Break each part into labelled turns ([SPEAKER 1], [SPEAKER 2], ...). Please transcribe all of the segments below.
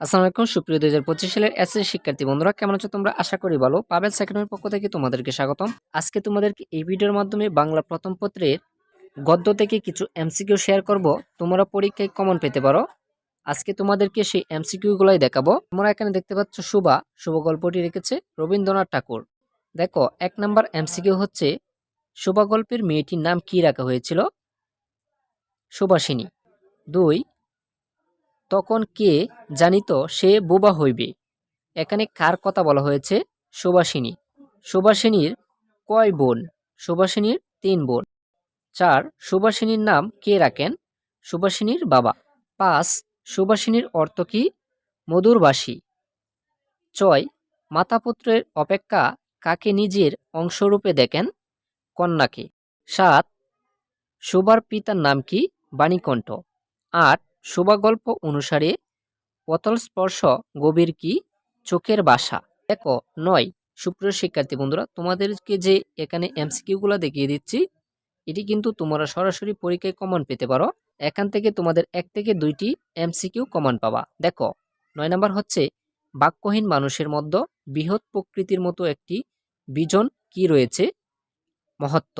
[SPEAKER 1] আসসালামু আলাইকুম, সুপ্রিয় দুই হাজার পঁচিশ সালের এসএস শিক্ষার্থী বন্ধুরা, কেমন আছো তোমরা? আশা করি ভালো। পাবেল সেকেন্ডের পক্ষ থেকে তোমাদেরকে স্বাগতম। আজকে তোমাদেরকে এই ভিডিওর মাধ্যমে বাংলা প্রথম পত্রের গদ্য থেকে কিছু এমসিকিউ শেয়ার করব। তোমরা পরীক্ষায় কমন পেতে পারো। আজকে তোমাদেরকে সেই এমসিকিউ গুলাই দেখাবো। তোমরা এখানে দেখতে পাচ্ছ শুভা, শুভ গল্পটি রেখেছে রবীন্দ্রনাথ ঠাকুর। দেখো, এক নাম্বার এমসিকিউ হচ্ছে, শুভা গল্পের মেয়েটির নাম কি রাখা হয়েছিল? সুবাসিনী দুই তখন কে জানিত সে বোবা হইবে। এখানে কার কথা বলা হয়েছে? সুবাসিনী সুবাসিনীর কয় বোন? সুবাসিনীর তিন বোন। চার সুবাসিনীর নাম কে রাখেন? সুবাসিনীর বাবা। পাঁচ সুবাসিনীর অর্থ কি? মধুরবাসী। ছয়, মাতাপুত্রের অপেক্ষা কাকে নিজের অংশরূপে দেখেন? কন্যাকে। সাত সুবার পিতার নাম কি? বাণীকণ্ঠ। আট শোভা গল্প অনুসারে পতল স্পর্শ গভীর কি? চোখের বাসা। দেখো, নয়। সুপ্রিয় শিক্ষার্থী বন্ধুরা, তোমাদেরকে যে এখানে এমসিকিউগুলো দেখিয়ে দিচ্ছি, এটি কিন্তু তোমরা সরাসরি পরীক্ষায় কমন পেতে পারো। এখান থেকে তোমাদের এক থেকে দুইটি এমসিকিউ কমন পাবা। দেখো, নয় নাম্বার হচ্ছে, বাক্যহীন মানুষের মধ্যে বৃহৎ প্রকৃতির মতো একটি বিজন কি রয়েছে? মহত্ব।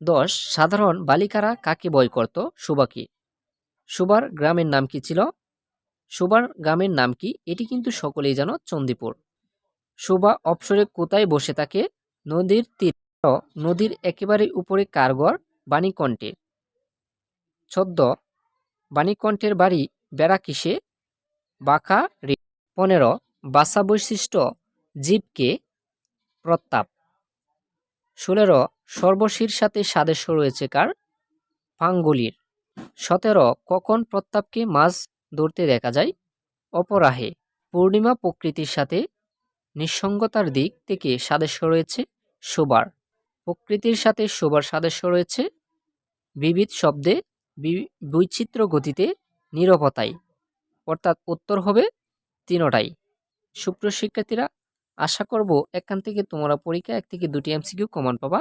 [SPEAKER 1] দশ, সাধারণ বালিকারা কাকে বয় করত? সুবাকি সুবার গ্রামের নাম কি ছিল? সুবার গ্রামের নাম কি? এটি কিন্তু সকলেই জানো চণ্ডীপুর সুবা অবসরে কোথায় বসে থাকে? নদীর তীর, নদীর একেবারে উপরে কারগর বাণীকণ্ঠে। চোদ্দ বাণীকণ্ঠের বাড়ি বেড়া কিসে বাঁকা রি, পনেরো বাসা বৈশিষ্ট্য জীবকে প্রতাপ। ষোলেরো, সর্বশীর সাথে সাদৃশ্য রয়েছে কার? পাঙ্গুলির সতেরো, কখন প্রতাপকে মাছ ধরতে দেখা যায়? অপরাহে, পূর্ণিমা প্রকৃতির সাথে নিঃসঙ্গতার দিক থেকে সাদৃশ্য রয়েছে, শোবার। প্রকৃতির সাথে শোবার সাদৃশ্য রয়েছে, বিবিধ শব্দে বৈচিত্র্য গতিতে নিরবতায় অর্থাৎ উত্তর হবে তিনোটাই। সুপ্রিয় শিক্ষার্থীরা, আশা করব এখান থেকে তোমরা পরীক্ষা এক থেকে দুটি এমসিকিউ কমন পাবা।